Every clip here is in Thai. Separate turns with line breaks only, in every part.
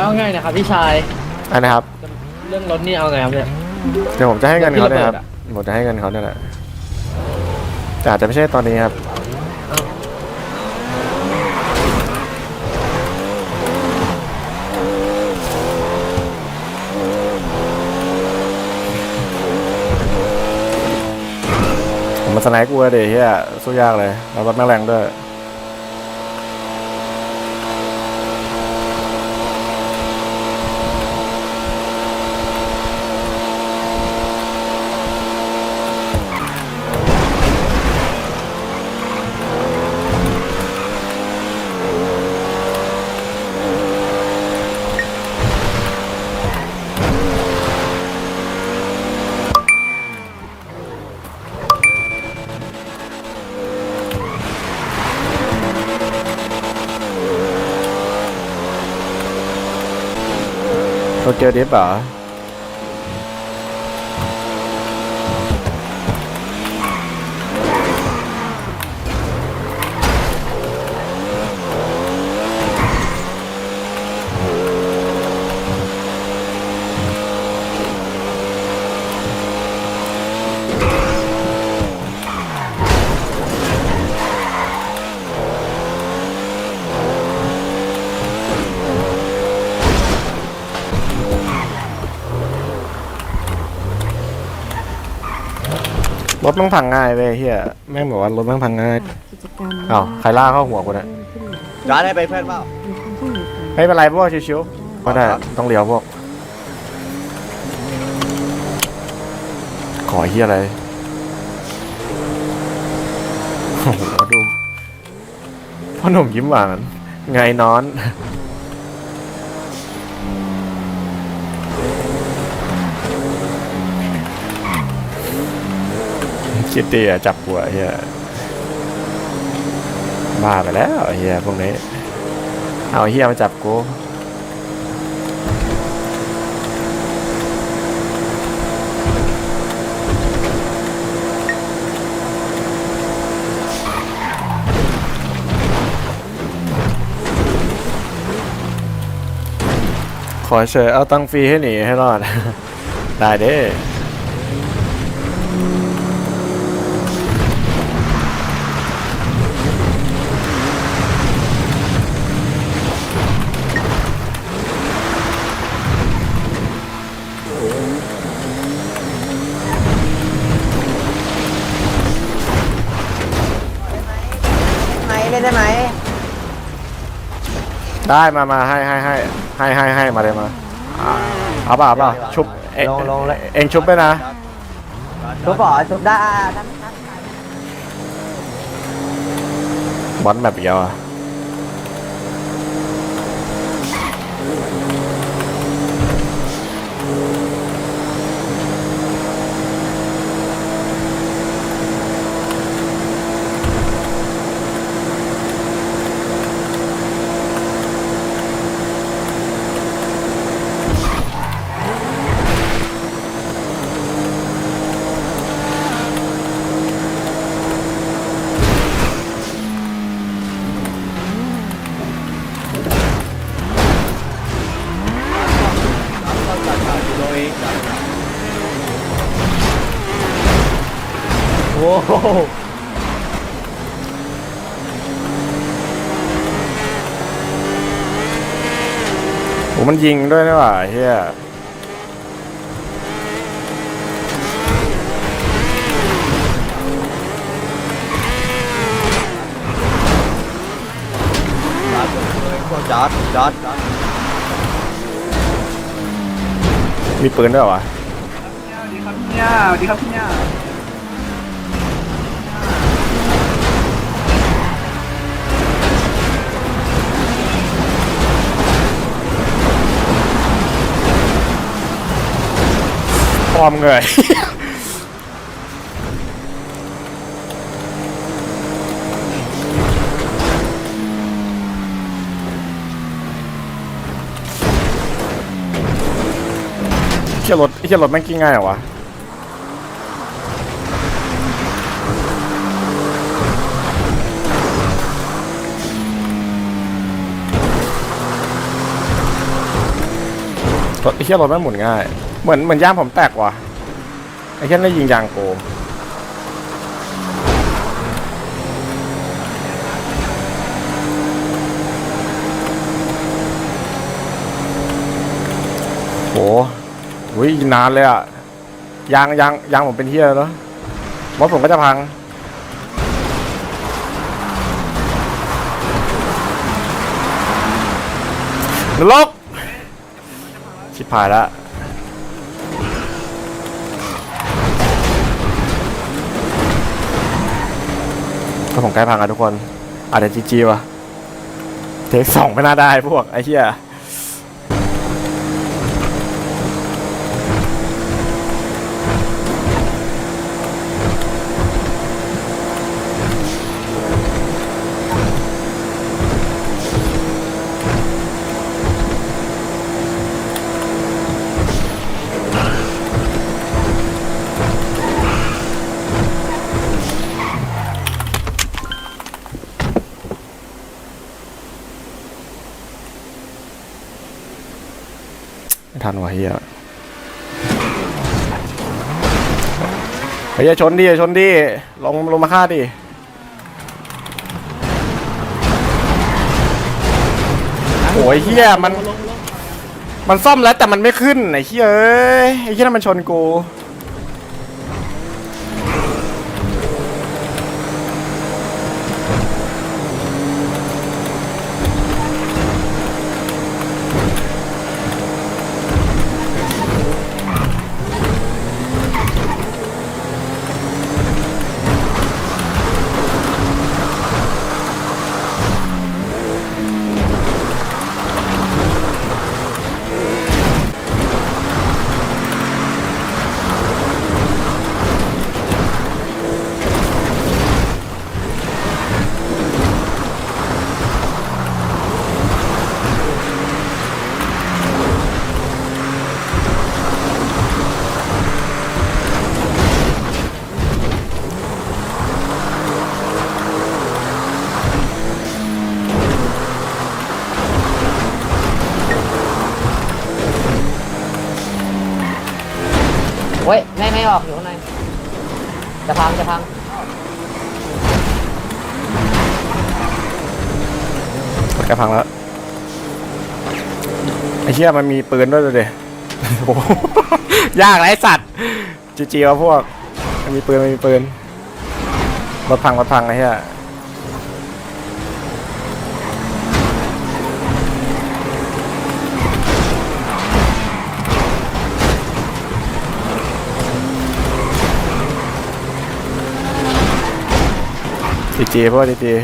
แล้วเอาไงนะครับพี่ชาย
อันนะครับ
เรื่องรถนี่เอาไงครับเนี่ย
เดี๋ยวผมจะให้เงินเขาเนี่ยครับ
ที่ระเบิดอะ
ผมจะให้เงินเขาเนี่ยแหละแต่อาจจะไม่ใช่ตอนนี้ครับผมมาสไนป์กูเลยเดี๋ยวเฮียสู้ยากเลยแล้วรถแม่งแรงด้วย โตเกี รอรถแม่งพังง่ายเว้ยเฮียแม่งบอกว่ารถแม่งพังง่าย
กิจกรรม
อ้าวใครล่ากเข้าหัวกูเนี่ย
ร้านให้ไปเพื่อนเปล่า
ไม่เป็นไรพวกชิวๆก็ได้ต้องเลี้ยวพวก ขอเฮียอะไรโอ้โหดูพ่อหนุ่มยิ้มหวานไงนอน คิดดีอะจับหัวเฮียบ้าไปแล้วเฮียพวกนี้ เอาเฮียมาจับกูขอเชิญเอาตังฟรีให้หนีให้รอด ได้เด้
ได้มา
มาให้ให้ให้ให้ให้ให้มาเลยมาเอาเปล่าเอาเปล่าชุบเอ็ง
ลงลงเลย
เอ็งชุบไปนะ
ชุบบ่อชุบได้ได้
บอลแบบเดียวอะ โอ้โหมันยิงด้วยนี่หว่าเฮีย
จอดจอดจอด
มีปืนด้วยเหรอวะ
เนี่ยสวัสดีครับพี่เนี่ย
อมเงยเชี่ยรถเชี่ยรถแม่งกิ้งง่ายเหรอวะ
เร
ถไอ้เหี้ยรถแม่งหมุนง่าย เหมือนเหมือนย่างผมแตกว่ะไอ้เหี้ยได้ยิงยางโกโหอุ้ยนานเลยอะยางยางยางผมเป็นเหี้ยแล้วรถผมก็จะพังนรกชิบหายแล้ว ผมใกล้พังอะทุกคนอาจจะจีจีวะเทคสองไม่น่าได้พวกไอ้เหี้ย ไม่ทันวะเฮียเฮียชนดิชนดิลงลงมาฆ่าดิโอ้ยเฮียมัน มันซ่อมแล้วแต่มันไม่ขึ้นไอ้เฮียเอ้ยไอ้เฮียนั่นมันชนกู
ฮ้ย ไม่ไม่ออกอยู่ข้างใน จะพังจะพัง
แกพังแล้วไอ้เหี้ยมันมีปืนด้วยเลยโอ้โห ยากไอ้สัตว์จีจีวะพวกมันมีปืนมันมีปืนรถพังรถพังไอ้เหี้ย จีจีพวกจีจี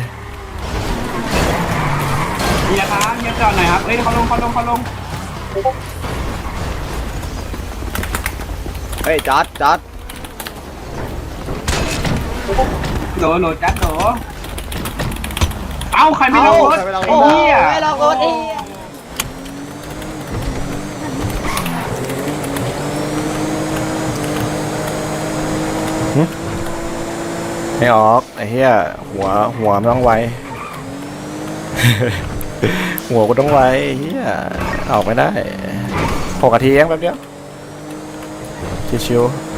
เฮียครับเฮียจอดหน่อยครับเอ้ยเขาลงเขาลงเขาลง
เฮ้ยจอดจอด
โหลโหลจัดโหลเอ้าใครไม่ลงรถไอ้เหี้ย
ไม่ลองรถดิ
ไม่ออก ไอ้เหี้ยหัวหัวมันต้องไวหัวก็ต้องไวไอ้เหี้ยออกไม่ได้หกนาทีเองแป๊บเดียวชิวๆ